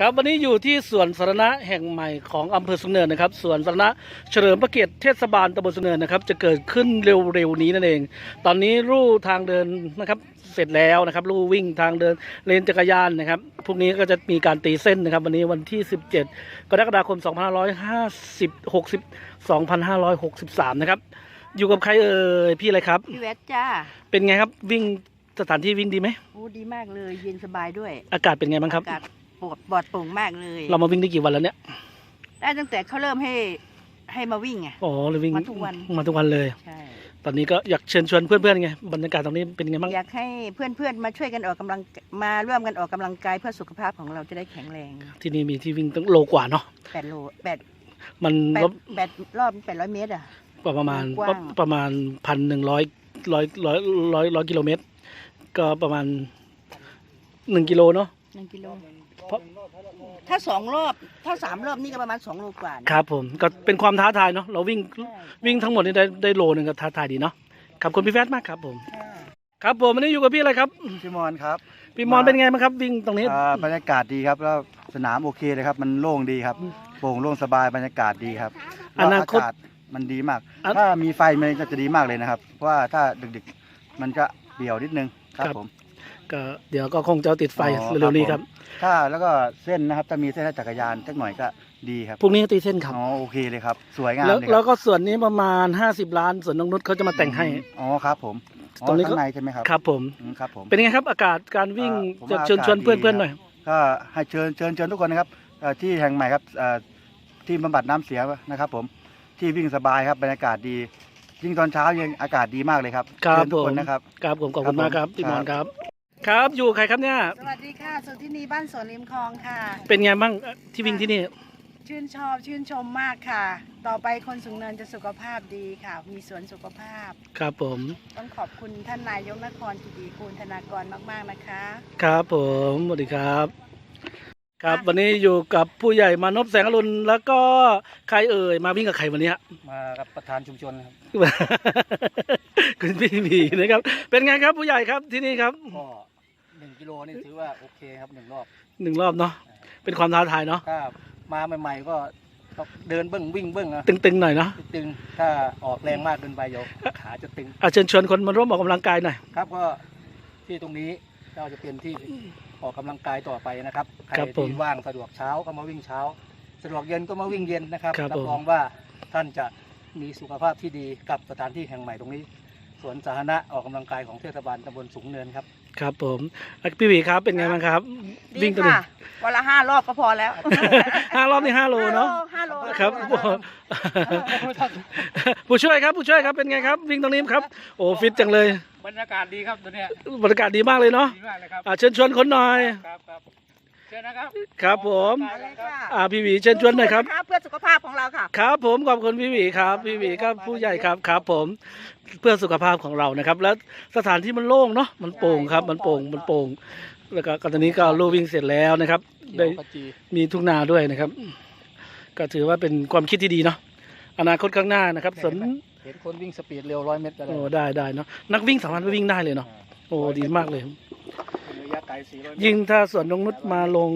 ครับวันนี้อยู่ที่สวนสาธารณะแห่งใหม่ของอำเภอสุนเนินนะครับสวนสาธารณะเฉลิมพระเกียรติเทศบาลตำบลสุนเนินนะครับจะเกิดขึ้นเร็วๆนี้นั่นเอง ตอนนี้ลู่ทางเดินนะครับเสร็จแล้วนะครับลู่วิ่งทางเดินเลนจักรยานนะครับพรุ่งนี้ก็จะมีการตีเส้นนะครับ วันนี้วันที่ 17 กรกฎาคม 2550 60 2563 นะครับอยู่กับใครเอ่ยพี่อะไรครับพี่เวทจ้าเป็นไงครับวิ่งสถานที่วิ่งดีไหมโอ้ดีมากเลยเย็นสบายด้วย อากาศเป็นไงบ้างครับอากาศ ปลอดปลอดโปร่งมากเลย เรามาวิ่งได้กี่วันแล้วเนี่ย ได้ตั้งแต่เขาเริ่มให้ให้มาวิ่งไง อ๋อเลยวิ่งมาทุกวัน มาทุกวันเลย ใช่ ตอนนี้ก็อยากเชิญชวนเพื่อนๆไง บรรยากาศตรงนี้เป็นไงบ้าง อยากให้เพื่อนๆมาช่วยกันออกกำลังมาร่วมกันออกกำลังกายเพื่อสุขภาพของเราจะได้แข็งแรงที่นี่มีที่วิ่งตั้งโลกว่าเนาะ แปดโลแปดมันแปดบแปดรอบแปดร้อยเมตรอะ ประมาณกว้าง ประมาณพันหนึ่งร้อยร้อยร้อยร้อยร้อยกิโลเมตร ก็ประมาณหนึ่งกิโลเนาะ หนึ่งกิโล เพราะถ้าสองรอบ ถ้าสามรอบนี่ก็ประมาณสองโลกว่านะครับผมก็เป็นความท้าทายเนาะเราวิ่งใช่วิ่งทั้งหมดนี่ได้ได้โลหนึ่งก็ท้าทายดีเนาะขอบคุณพี่แฟตมากครับผมค่ะครับผมวันนี้อยู่กับพี่อะไรครับพี่มอนครับพี่มอนเป็นไงบ้างครับวิ่งตรงนี้อ่าบรรยากาศดีครับแล้วสนามโอเคเลยครับ มันโล่งดีครับโปร่งโล่งสบายบรรยากาศดีครับอนาคตแล้วกาศมันดีมากอะถ้ามีไฟมันก็จะดีมากเลยนะครับ เพราะว่าถ้าดึกๆมันจะเบี่ยวนิดนึงครับผม ก็เดี๋ยวก็คงจะติดไฟอ๋อเร็วๆนี้ครับถ้าแล้วก็เส้นนะครับถ้ามีเส้นให้จักรยานสักหน่อยก็ดีครับพรุ่งนี้ก็ตีเส้นครับ อ๋อโอเคเลยครับ สวยงามแล้วเลยคแล้รัวบก็ส่วนนี้ประมาณ 50 ล้านส่วนน้องนุชเขาจะมาแต่งให้ อ๋อครับผมอ๋อตรงนี้ก็ ข้างในใช่ไหมครับครับผม อืมครับผม เป็นไงครับอากาศการวิ่งอ่าผมจะว่าเชิญชวนอากาศเพื่อนดีเพื่อนๆหน่อย ก็ให้เชิญเชิญเชิญทุกคนนะครับเอ่อที่แห่งใหม่ครับเอ่อที่บำบัดน้ำเสียนะครับ ผมที่วิ่งสบายครับบรรยากาศดี ยิ่งตอนเช้ายังอากาศดีมากเลยครับครับเชิญทุกผคมนนะครับ ครับผมขอบคุณครับมากครับผมพี่มอนคครัรับบ ครับอยู่ใครครับเนี่ย สวัสดีค่ะสุที่นีบ้านสวนริมคลองค่ะ เป็นไงบ้างที่วิ่งที่นี่ ชื่นชอบชื่นชมมากค่ะ ต่อไปคนสูงเนินจะสุขภาพดีค่ะ มีสวนสุขภาพ ครับผม ต้องขอบคุณท่านนายกนครกิติคุณธนากรมากๆนะคะ ครับผมสวัสดีครับ ครับวันนี้อยู่กับผู้ใหญ่มานพแสงอรุณแล้วก็ใครเอ่ยมาวิ่งกับใครวันนี้ฮะมากับประธานชุมชนครับคุณพี่หมีนะครับ เป็นไงครับผู้ใหญ่ครับที่นี่ครับก็หนึ่ง กิโลนี่ถือว่าโอเคครับหนึ่งรอบหนึ่งรอบเนาะเป็นความท้าทายเนาะถ้ามาใหม่ๆก็ต้องเดินเบิ้งวิ่งเบิ้งนะตึงๆหน่อยเนาะตึงๆถ้าออกแรงมากเกินไปเดี๋ยวขาจะตึงอาเชิญชวนคนมาร่วมออกกำลังกายหน่อยครับก็ที่ตรงนี้เราจะเป็นที่ออกกำลังกายต่อไปนะครับใครครับผมที่ว่างสะดวกเช้าก็มาวิ่งเช้า สะดวกเย็นก็มาวิ่งเย็นนะครับครับรับผมรองว่าท่านจะมีสุขภาพที่ดีกับสถานที่แห่งใหม่ตรงนี้สวนสาธารณะออกกำลังกายของเทศบาลตำบลสูงเนินครับ ครับผมแล้วพี่หมีครับเป็นไงบ้างครับดีวิ่งตัวนี้ ค่ะวันละห้ารอบก็พอแล้ว ห้ารอบนี่ห้าโลเนาะห้าโลครับผู้ช่วยครับผู้ช่วยครับเป็นไงครับ วิ่งตรงนี้ครับโอ้ฟิตจังเลยบรรยากาศดีครับตัวเนี้ยบรรยากาศดีมากเลยเนาะดีมากเลยครับ อ่าเชิญชวนคนหน่อย ครับครับเชิญนะครับครับผมมาเลยค่ะอ่าพี่หวีเชิญชวนหน่อยครับ เพื่อสุขภาพของเราค่ะ ครับผมขอบคุณพี่หวีครับ พี่หวีก็ผู้ใหญ่ครับครับผมเพื่อสุขภาพของเรานะครับ แล้วสถานที่มันโล่งเนาะมันโปร่งครับมันโปร่งมันโปร่งแล้วก็ตอนนี้ก็ลู่วิ่งเสร็จแล้วนะครับเขีได้ยวขจีมีทุ่งนาด้วยนะครับ ก็ถือว่าเป็นความคิดที่ดีเนาะอนาคตข้างหน้านะครับสนเห็นคนวิ่งสปีดเร็วร้อยเมตรกันเลโอ้ยได้ได้เนาะนักวิ่งสามารถไปวิ่งได้เลยเนาะโอ้ดีมากเลยระ ยะไกลสี่ร้อยเมตรยิ่งถ้าสวนนงนุชมาลง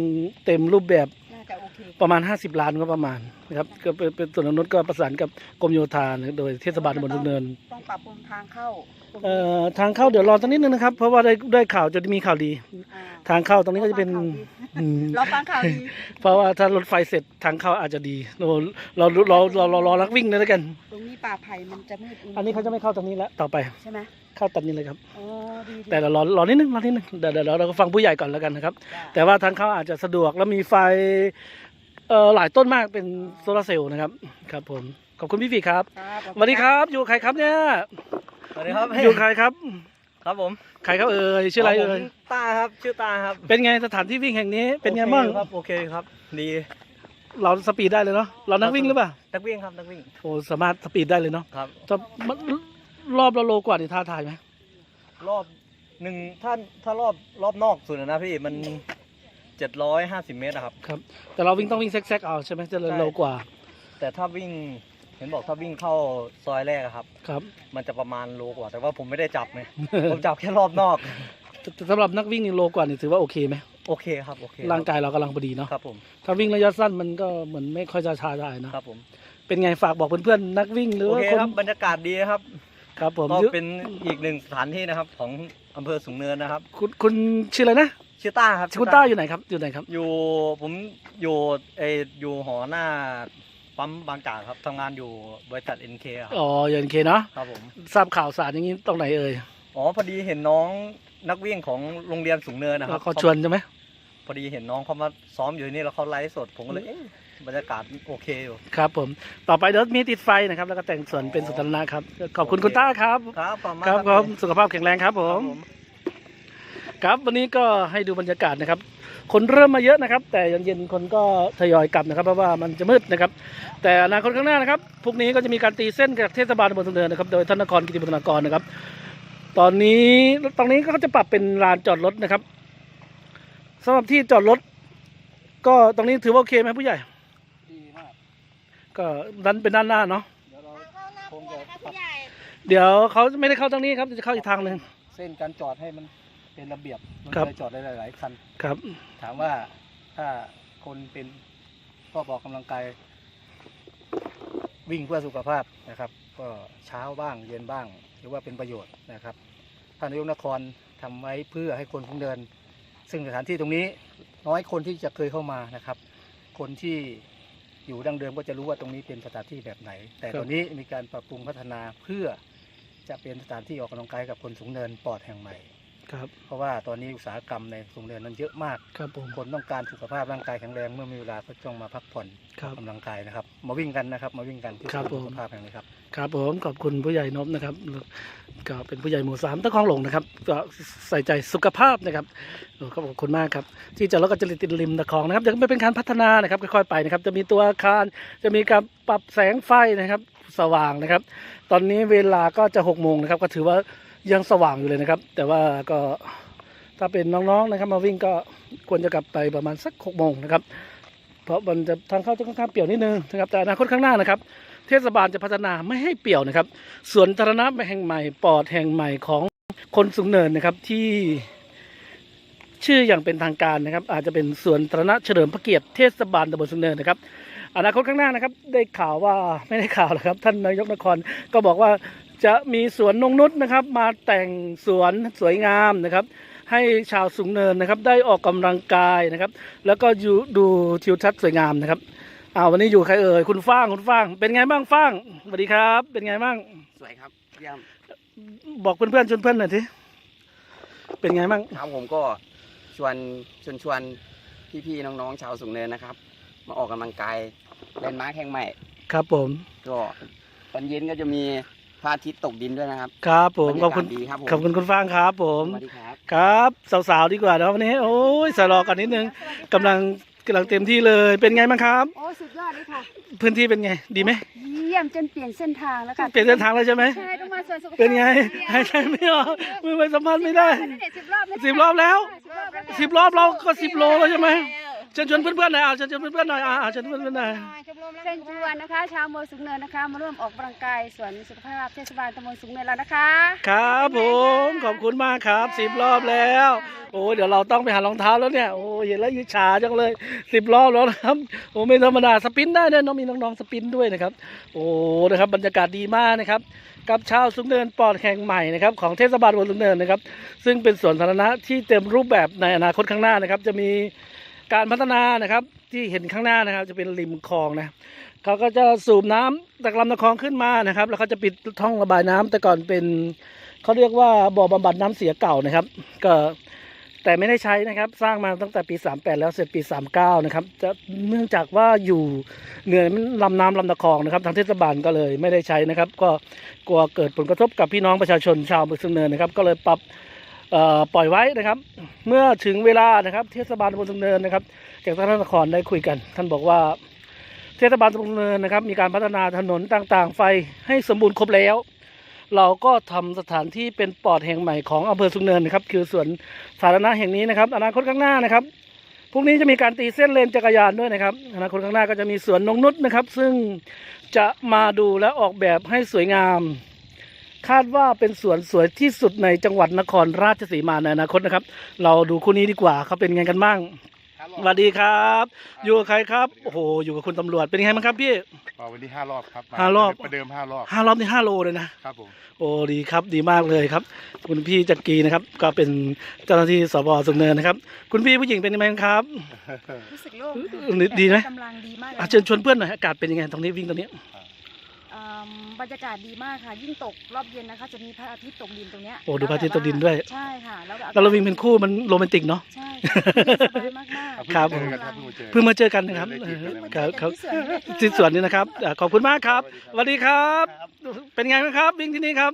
เต็มรูปแบบน่าจะโอเคประมาณ 50 ล้านก็ประมาณนะครับก็เป็นเป็นสวนนงนุชก็ประสานกับกรมโยธานะโดยเทศบาลตำบลทุกเนิน ต้องปรับปรุงทางเข้าเอ่อทางเข้าเดี๋ยวรอสักนิดนึงนะครับ เพราะว่าได้ได้ข่าวจะมีข่าวดี อ่าทางเข้าตรงนี้ก็จะเป็นอืมรอฟังข่าวดีเพราะว่าถ้ารถไฟเสร็จทางเข้าอาจจะดีเราเราเราเราเรารอรักวิ่งเลยแล้วกัน ตรงนี้ป่าไผ่มันจะมืดอันนี้เขาจะไม่เข้าตรงนี้แล้วต่อไป ใช่ไหม เข้าตัดนี้เลยครับอ๋อดีดีแต่เรารอรอนิดนึงรอนิดนึงเดี๋ยวเดี๋ยวเราก็ฟังผู้ใหญ่ก่อนแล้วกันนะครับแต่ว่าทางเข้าอาจจะสะดวกแล้วมีไฟเอ่อหลายต้นมากเป็นโซลาร์เซลล์นะครับครับผมขอบคุณพี่ฟีครับครับขอสวัสดีครับอยู่ใครครับเนี่ยสวัสดีครับอยู่ใครครับครับผมใครครับเอ่ยชื่ออะไรเอ่ยผมตาครับชื่อตาครับเป็นไงสถานที่วิ่งแห่งนี้เป็นไงบ้างโอคครับโอเคครับ ดีเราสปีดได้เลยเนาะเรานักวิ่งหรือเปล่านักวิ่งครับนักวิ่งโอ้สามารถสปีดได้เลยเนาะครับ จะมัน รอบละโลกว่านี่ท้าทายไหมรอบหนึ่งถ้าถ้ารอบรอบนอกสุดนะพี่มันเจ็ดร้อยห้าสิบเมตรอะครับ ครับ แต่เราวิ่งต้องวิ่งแซกๆเอาใช่ไหมจะโลกว่า แต่ถ้าวิ่งเห็นบอกถ้าวิ่งเข้าซอยแรกอะครับ ครับ มันจะประมาณโลกว่า แต่ว่าผมไม่ได้จับไงผมจับแค่รอบนอกแต่แต่สำหรับนักวิ่งนี่โลกว่านี่ถือว่าโอเคไหมโอเคครับโอเคร่างกายเรากำลังพอดีเนาะครับผมถ้าวิ่งระยะสั้นมันก็เหมือนไม่ค่อยจะชาได้เนอะครับผมเป็นไงฝากบอกเพื่อนๆนักวิ่งหรือโอว่าเคคนครับบรรยากาศดีครับ ครับผมก็เป็นอีกหนึ่งสถานที่นะครับ ของอำเภอสูงเนินนะครับ คุณคุณชื่ออะไรนะชื่อต้าครับคุณต้าอยู่ไหนครับอยู่ไหนครับ อยู่ผมอยู่เอออยู่หอหน้าปั๊มบางจากครับทำงานอยู่บริษัท NK ครับอ๋อยันเคเนาะครับผมทราบข่าวสารอย่างนี้ตรงไหนเอ่ยอ๋อพอดีเห็นน้องนักวิ่งของโรงเรียนสูงเนินนะครับเขาชวนใช่ไหมพอดีเห็นน้องเขามาซ้อมอยู่นี่แล้วเขาไลฟ์สดผมก็เลยเอ๊ะ บรรยากาศโอเคอยู่ ครับผมต่อไปเดี๋ยวมีติดไฟนะครับ แล้วก็แต่งสวนเป็นสุนทรนะครับ ขอบคุณโอเคคุณต้าครับ ครับขอบคุณครับมากผมสุขภาพแข็งแรงครับผครับมผม ครับวันนี้ก็ให้ดูบรรยากาศนะครับ คนเริ่มมาเยอะนะครับ แต่เย็นๆคนก็ทยอยกลับนะครับ เพราะว่ามันจะมืดนะครับ แต่อนาคตข้างหน้านะครับพรุ่งนี้ก็จะมีการตีเส้นจากเทศบาลตำบลสุนเนินนะครับ โดยธนกรกิติบุตรนากรนะครับ ตอนนี้ตรงนี้ก็จะปรับเป็นลานจอดรถนะครับสำหรับที่จอดรถ ก็ตรงนี้ถือว่าโอเคไหมผู้ใหญ่ดีมาก ก็ดันเป็นด้านหน้าเนาะเดี๋ยวเราคงจะปรับเดี๋ยวเขาไม่ได้เข้าตรงนี้ครับจะเข้าอีกทางหนึ่ง เส้นการจอดให้มันเป็นระเบียบมันครับ จะจอดได้หลาย ๆ คัน ครับ ถามว่าถ้าคนเป็นก็ออกกำลังกายวิ่งเพื่อสุขภาพนะครับ ก็เช้าบ้างเย็นบ้างหรือว่าเป็นประโยชน์นะครับท่านนายกนครทำไว้เพื่อให้คนคงเดิน ซึ่งสถานที่ตรงนี้น้อยคนที่จะเคยเข้ามานะครับ คนที่ อยู่ดั้งเดิมก็จะรู้ว่าตรงนี้เป็นสถานที่แบบไหน แต่ครับตอนนี้มีการปรับปรุงพัฒนาเพื่อจะเป็นสถานที่ออกกำลังกายกับคนสูงเนินปลอดแห่งใหม่ ครับเพราะว่าตอนนี้อุตสาหกรรมในสูงเนินนั้นเยอะมากครับผมคนต้องการสุขภาพร่างกายแข็งแรงเมื่อมีเวลาก็ต้องมาพักผ่อนครับออกกำลังกายนะครับ มาวิ่งกันนะครับ มาวิ่งกันที่ครับศูนย์ผม สุขภาพแห่งนี้ครับ ครับผมขอบคุณผู้ใหญ่นพนะครับก็เป็นผู้ใหญ่หมู่สามตะคองหลงนะครับก็ใส่ใจสุขภาพนะครับโอ้ขอบคุณมากครับ ที่จะแล้วก็จะติดริมตะคองนะครับยังไม่เป็นการพัฒนานะครับค่อยๆไปนะครับ จะมีตัวอาคารจะมีการปรับแสงไฟนะครับ สว่างนะครับ ตอนนี้เวลาก็จะหกโมงนะครับ ก็ถือว่า ยังสว่างอยู่เลยนะครับ แต่ว่าก็ถ้าเป็นน้องๆนะครับ มาวิ่งก็ควรจะกลับไปประมาณสักหกโมงนะครับ เพราะมันจะทางเข้าจะค่อนข้างเปี่ยวนิดนึงนะครับแต่อนาคตข้างหน้านะครับ เทศบาลจะพัฒนาไม่ให้เปี่ยวนะครับสวนสาธารณะแห่งใหม่ปอดแห่งใหม่ของคนสูงเนินนะครับที่ชื่ออย่างเป็นทางการนะครับ อาจจะเป็นสวนสาธารณะเฉลิมพระเกียรติเทศบาลตำบลสูงเนินนะครับ อนาคตข้างหน้านะครับ ได้ข่าวว่าไม่ได้ข่าวหรอกครับ ท่านนายกนครก็บอกว่า จะมีสวนนงนุษนะครับ มาแต่งสวนสวยงามนะครับ ให้ชาวสูงเนินนะครับ ได้ออกกำลังกายนะครับ แล้วก็อยู่ดูทิวทัศน์สวยงามนะครับอ้าววันนี้อยู่ใครเอ่ยคุณฟ้างคุณฟ้าง เป็นไงบ้างฟ้างสวัสดีครับ เป็นไงบ้างสวยครับเยี่ยมบอกเพื่อนๆชวนเพื่อนหน่อยทีเป็นไงบ้างครับผมก็ชวนชวนชวนพี่ๆน้องๆชาวสูงเนินนะครับ มาออกกำลังกายเล่นม้าแข่งใหม่ครับผมก็ตอนเย็นก็จะมีพ ระอาทิตย์ตกดินด้วยนะครับ ครับผมบรรขอบคุณยากาศดีครับผม ขอบคุณคุณฟ้างครับ ผม สวัสดีครับ ครับสาวๆดีกว่าเนาะวันนี้โอ้ยสะรอกันนิดนึงกำลังกำลังเต็มที่เลยเป็นไงบ้างครับ โอ้สุดยอดเลยค่ะ พื้นที่เป็นไง ดีไหมเยี่ยมจนเปลี่ยนเส้นทางแล้วค่ะเปลี่ยนเส้นทางแล้วใช่ไหมใช่ต้องมาสวนสุขภาพเป็นไงหายใจไม่ออกมือไปสัมผัสไม่ได้ สิบรอบแล้วสิบรอบแล้ว สิบรอบแล้วสิบรอบเราก็สิบโลแล้วใช่ไหม เชิญชวนเพื่อนๆหน่อยอะเชิญชวนเพื่อนๆหน่อยอะเชิญเพื่อนๆหน่อยเชิญชวนนะคะ ชาวเมืองสุงเนินนะคะ มาร่วมออกกำลังกายสวนสุขภาพเทศบาลตำบลสุงเนินแล้วนะคะ ครับผมขอบคุณมากครับสิบรอบแล้ว โอ้เดี๋ยวเราต้องไปหารองเท้าแล้วเนี่ยโอ้เห็นแล้วยืดชาจังเลยสิบรอบแล้วนะครับโอ้ไม่ธรรมดาสปรินต์ได้ด้วยน้องมีน้องๆสปรินต์ด้วยนะครับ โอ้นะครับบรรยากาศดีมากนะครับกับชาวสุนเนินปลอดแห่งใหม่นะครับของเทศบาลตำบลสุนเนินนะครับ ซึ่งเป็นสวนสาธารณะที่เต็มรูปแบบในอนาคตข้างหน้านะครับ จะมี การพัฒนานะครับที่เห็นข้างหน้านะครับ จะเป็นริมคลองนะเขาก็จะสูบน้ำจากลำตะคองขึ้นมานะครับ แล้วเขาจะปิดท่องระบายน้ำแต่ก่อนเป็นเขาเรียกว่าบ่อบำบัดน้ำเสียเก่านะครับ ก็แต่ไม่ได้ใช้นะครับ สร้างมาตั้งแต่ปี 38 แล้วเสร็จปี 39 นะครับ จะเนื่องจากว่าอยู่เหนือลำน้ำลำตะคองนะครับ ทางเทศบาลก็เลยไม่ได้ใช้นะครับ ก็กลัวเกิดผลกระทบกับพี่น้องประชาชนชาวเมืองสุนเนินนะครับ ก็เลยปรับ ปล่อยไว้นะครับ เมื่อถึงเวลานะครับ เทศบาลตำบลสุนเนินนะครับจากท่านนครได้คุยกัน ท่านบอกว่าเทศบาลตำบลสุนเนินนะครับ มีการพัฒนาถนนต่างๆ ไฟให้สมบูรณ์ครบแล้ว เราก็ทำสถานที่เป็นปอดแห่งใหม่ของอำเภอสุงเนินนะครับ คือสวนสาธารณะแห่งนี้นะครับ อนาคตข้างหน้านะครับพรุ่งนี้จะมีการตีเส้นเลนจักรยานด้วยนะครับอนาคตข้างหน้าก็จะมีสวนนงนุษนะครับ ซึ่งจะมาดูและออกแบบให้สวยงาม คาดว่าเป็นสวนสวยที่สุดในจังหวัดนครราชสีมาในอนาคตนะครับ เราดูคู่นี้ดีกว่าเขาเป็นไงกันบ้างสวัสดีครับ อยู่กับใครครับโอ้โหอยู่กับคุณตำรวจเป็นไงบ้างครับพี่อ่าวันนี้ห้ารอบครับมห้ารอบประเดิมห้ารอบห้ารอบนี่ห้าโลเลยนะครับผมโอ้ดีครับดีมากเลยครับ คุณพี่จักรีนะครับ ก็เป็นเจ้าหน้าที่สบสุนเนินนะครับ คุณพี่ผู้หญิงเป็นยังไงครับรู้สึกโล่งดีไหมกำลังดีมากเลยอะเชิญชวนเพื่อนหน่อยอากาศเป็นยังไงตรงนี้วิ่งตรงนี้อืม บรรยากาศดีมากค่ะ ยิ่งตกรอบเย็นนะคะ จะมีพระอาทิตย์ตกดินตรงเนี้ยโอ้ดูพระอาทิตย์ตกดินด้วย ใช่ค่ะแล้วแบบแล้วเราวิ่งเป็นคู่มันโรแมนติกเนาะใช่ค่ะสบายมากมากครับ เพิ่งเจอกันครับเพิ่งมาเจอ เพิ่งมาเจอกันนะครับได้คลิปกันครับครับที่สวนที่สวนนี้นะครับอะขอบคุณมากครับสวัสดีครับ เป็นไงบ้างครับ วิ่งที่นี่ครับ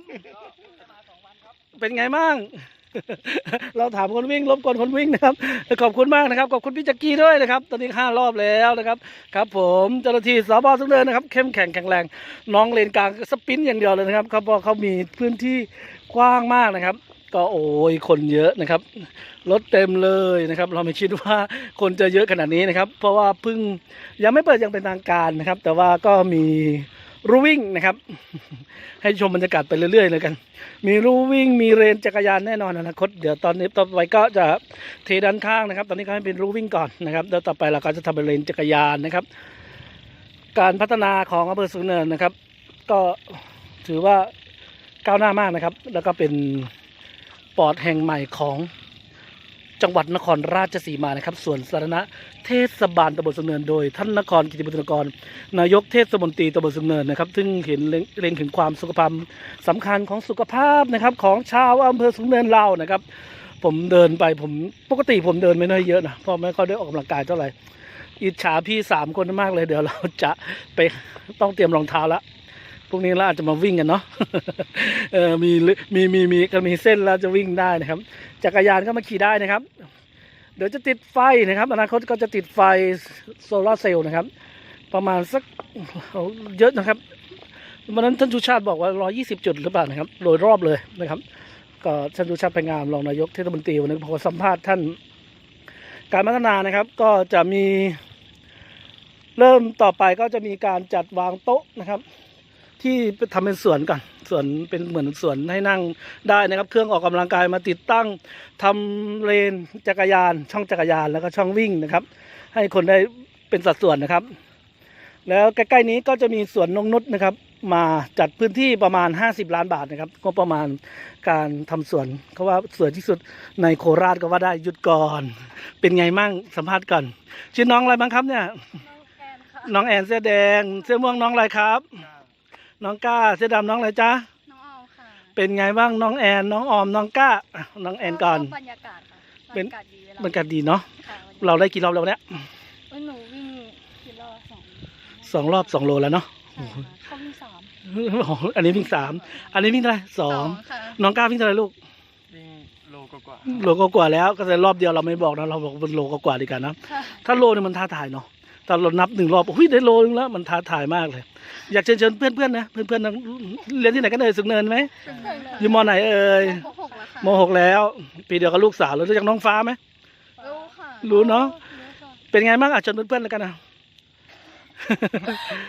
เป็นไงบ้าง เราถามคนวิ่งรบกวนคนวิ่งนะครับขอบคุณมากนะครับขอบคุณพี่จักกี้ด้วยนะครับ ตอนนี้ห้ารอบแล้วนะครับ ครับ ผมเจ้าหน้าที่สบสุนเนินนะครับเข้มแข็งแข็งแรง น้องเลนกลางสปินอย่างเดียวเลยนะครับเขาบอกเขามีพื้นที่กว้างมากนะครับ ก็โอ้ยคนเยอะนะครับรถเต็มเลยนะครับ เราไม่คิดว่าคนจะเยอะขนาดนี้นะครับ เพราะว่าเพิ่งยังไม่เปิดยังเป็นทางการนะครับ แต่ว่าก็มี รูวิ่งนะครับ ให้ชมบรรยากาศไปเรื่อยๆเลยกัน มีรูวิ่งมีเรนจักรยานแน่นอนอนาคตเดี๋ยวตอนนี้ต่อไปก็จะเทด้านข้างนะครับ ตอนนี้ก็ให้เป็นรูวิ่งก่อนนะครับแล้วต่อไปเราก็จะทำเป็นเรนจักรยานนะครับ การพัฒนาของอำเภอสุนเนินนะครับ ก็ถือว่าก้าวหน้ามากนะครับ แล้วก็เป็นปอดแห่งใหม่ของ จังหวัดนครราชสีมานะครับส่วนสาธารณะเทศบาลตำบลสุนเนินโดย ท่านนครกิติบุตรนกร นายกเทศมนตรีตำบลสุนเนินนะครับซึ่งเห็นเล็งถึงความสุขภาพสำคัญของสุขภาพนะครับของชาวอำเภอสุนเนินเรานะครับ ผมเดินไปผมปกติผมเดินไม่น้อยเยอะนะเพราะไม่ค่อยได้ออกกำลังกายเท่าไหร่อิจฉาพี่สามคนมากเลยเดี๋ยวเราจะไปต้องเตรียมรองเท้าละ พรุ่งนี้เราอาจจะมาวิ่งกันเนาะเออมีมีมีมีก็มีเส้นแล้วจะวิ่งได้นะครับ จักรยานก็มาขี่ได้นะครับ เดี๋ยวจะติดไฟนะครับ อนาคตก็จะติดไฟโซลาเซลล์นะครับ ประมาณสักเยอะนะครับวันนั้นท่านชูชาติบอกว่า 120 จุดหรือเปล่านะครับ โดยรอบเลยนะครับ ก็ท่านชูชาติไปงามรองนายกเทศมนตรีวันนั้นพอสัมภาษณ์ท่านการพัฒนานะครับ ก็จะมีเริ่มต่อไปก็จะมีการจัดวางโต๊ะนะครับ ที่ทำเป็นสวนก่อนสวนเป็นเหมือนสวนให้นั่งได้นะครับ เครื่องออกกำลังกายมาติดตั้งทำเลนจักรยาน ช่องจักรยานแล้วก็ช่องวิ่งนะครับ ให้คนได้เป็นสัดส่วนนะครับ แล้วใกล้ๆนี้ก็จะมีสวนนงนุษนะครับ มาจัดพื้นที่ประมาณ 50 ล้านบาทนะครับก็ประมาณการทำสวนเขาว่าสวยที่สุดในโคราชก็ว่าได้หยุดก่อน เป็นไงมั่งสัมภาษณ์ก่อนชื่อน้องอะไรบ้างครับเนี่ยน้องแอนเสื้อแดง เสื้อม่วงน้องอะไรครับ น้องก้าเสื้อดำน้องอะไรจ๊ะน้องออมค่ะเป็นไงบ้างน้องแอนน้องออมน้องก้าอะน้องแอนก่อนบรรยากาศค่ะเป็นบรรยากาศดีเวลาบรรยากาศดีเนาะค่ะเราได้กี่รอบแล้วเนี่ยเอ้ยหนูวิ่งกิโลสองสองรอบสองโลแล้วเนาะใช่ค่ะเข้าวิ่งสามโอ้โหอันนี้วิ่งสามอันนี้วิ่งเท่าไหร่สองค่ะน้องก้าวิ่งเท่าไหร่ลูกวิ่งโลกว่าโลก็กว่าแล้วก็แต่รอบเดียวเราไม่บอกนะเราบอกเป็นโลก็กว่าดีกันนะค่ะถ้าโลเนี่ยมันท้าทายเนาะ ถ้าเรานับหนึ่งรอบโอ้ยได้โลนึงแล้วมันท้าทายมากเลย อยากเชิญเชิญเพื่อนเพื่อนๆนะเพื่อนเพื่อนๆนะเรียนที่ไหนกันเอ่ยสุขเนินไหมเป็นเพื่อนเลยอยู่มอไหนเอ่ยมหกแล้วค่ะมหกแล้วปีเดียวกับลูกสาวเลยรู้จักน้องฟ้าไหมรู้ค่ะรู้เนอะรู้ค่ะเป็นไงบ้างอะเชิญเพื่อนๆแล้วกันนะ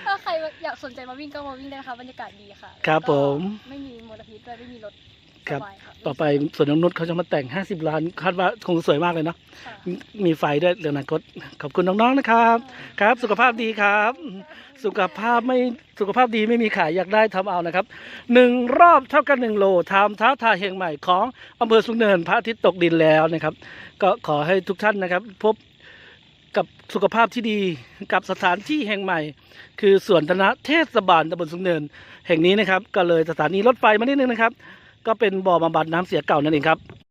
ถ้าใครอยากสนใจมาวิ่งก็มาวิ่งได้นะคะบรรยากาศดีค่ะ ครับแล้วก็ผม ไม่มีมลพิษด้วยไม่มีรถ ครับ สายค่ะต่อไปสวนนงนุชเขาจะมาแต่ง 50 ล้าน คาดว่าคงสวยมากเลยเนาะ ค่ะมีมีไฟด้วยเรื่องอนาคต ขอบคุณน้องๆนะครับ ครับ สุขภาพดีครับ สุขภาพไม่สุขภาพดีไม่มีขายอยากได้ทำเอานะครับหนึ่งรอบเท่ากันหนึ่งโลทำท้าทายแห่งใหม่ของอำเภอสุนเนินพระอาทิตย์ตกดินแล้วนะครับ ก็ขอให้ทุกท่านนะครับ พบกับสุขภาพที่ดีกับสถานที่แห่งใหม่ คือสวนธนะเทศบาลตำบลสุนเนิน แห่งนี้นะครับ ก็เลยสถานีรถไฟมานิดนึงนะครับ ก็เป็นบ่อบำบัดน้ำเสียเก่านั่นเองครับ